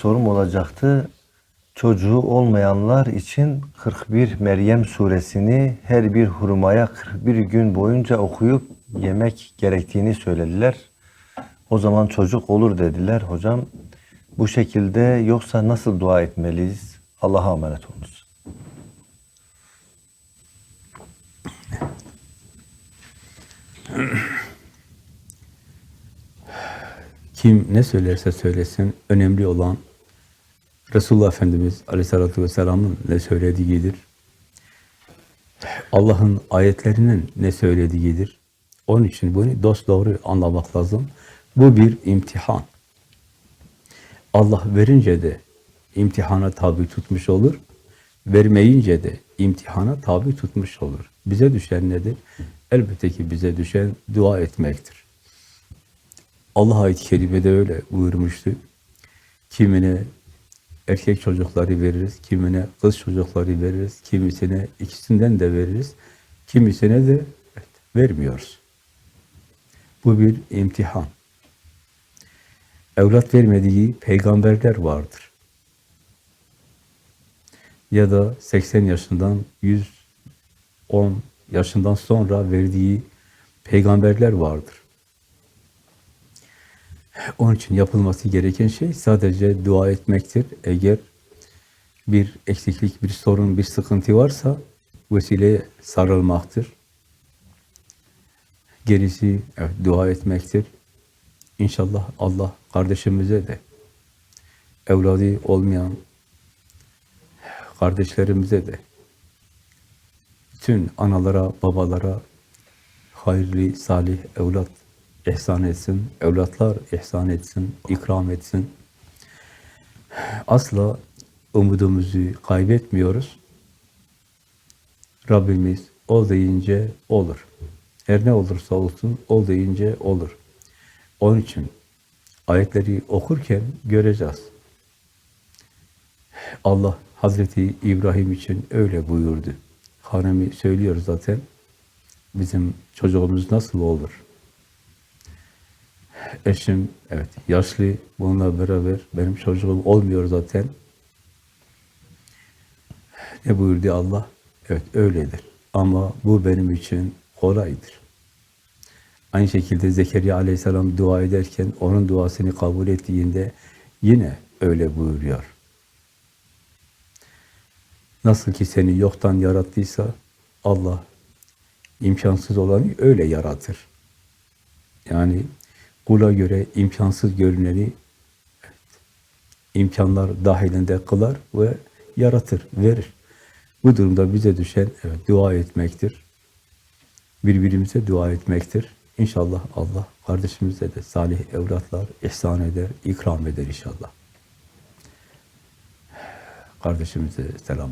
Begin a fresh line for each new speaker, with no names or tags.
sorum olacaktı. Çocuğu olmayanlar için 41 Meryem suresini her bir hurmaya 41 gün boyunca okuyup yemek gerektiğini söylediler. O zaman çocuk olur dediler hocam. Bu şekilde yoksa nasıl dua etmeliyiz? Allah'a emanet olunuz.
Kim ne söylerse söylesin önemli olan Resulullah Efendimiz Aleyhisselatü Vesselam'ın ne söylediğidir. Allah'ın ayetlerinin ne söylediğidir. Onun için bunu dost doğru anlamak lazım. Bu bir imtihan. Allah verince de imtihana tabi tutmuş olur. Vermeyince de imtihana tabi tutmuş olur. Bize düşen nedir? Elbette ki bize düşen dua etmektir. Allah ayet-i kerimede öyle buyurmuştu. Kimine erkek çocukları veririz, kimine kız çocukları veririz, kimisine ikisinden de veririz, kimisine de evet, vermiyoruz. Bu bir imtihan. Evlat vermediği peygamberler vardır. Ya da 80 yaşından 110 yaşından sonra verdiği peygamberler vardır. Onun için yapılması gereken şey sadece dua etmektir. Eğer bir eksiklik, bir sorun, bir sıkıntı varsa vesileye sarılmaktır. Gerisi evet, dua etmektir. İnşallah Allah kardeşimize de evladı olmayan kardeşlerimize de bütün analara, babalara hayırlı, salih evlat ihsan etsin, evlatlar ihsan etsin, ikram etsin. Asla umudumuzu kaybetmiyoruz. Rabbimiz ol deyince olur. Her ne olursa olsun ol deyince olur. Onun için ayetleri okurken göreceğiz. Allah Hazreti İbrahim için öyle buyurdu. Hanemi söylüyor zaten. Bizim çocuğumuz nasıl olur? Eşim evet yaşlı bununla beraber benim çocuğum olmuyor zaten. Ne buyurdu Allah? Evet öyledir. Ama bu benim için kolaydır. Aynı şekilde Zekeriya aleyhisselam dua ederken onun duasını kabul ettiğinde yine öyle buyuruyor. Nasıl ki seni yoktan yarattıysa Allah imkansız olanı öyle yaratır. Yani kula göre imkansız görüneni imkanlar dahilinde kılar ve yaratır, verir. Bu durumda bize düşen evet, dua etmektir. Birbirimize dua etmektir. İnşallah Allah kardeşimize de salih evlatlar ihsan eder, ikram eder inşallah. Kardeşimize selam olsun.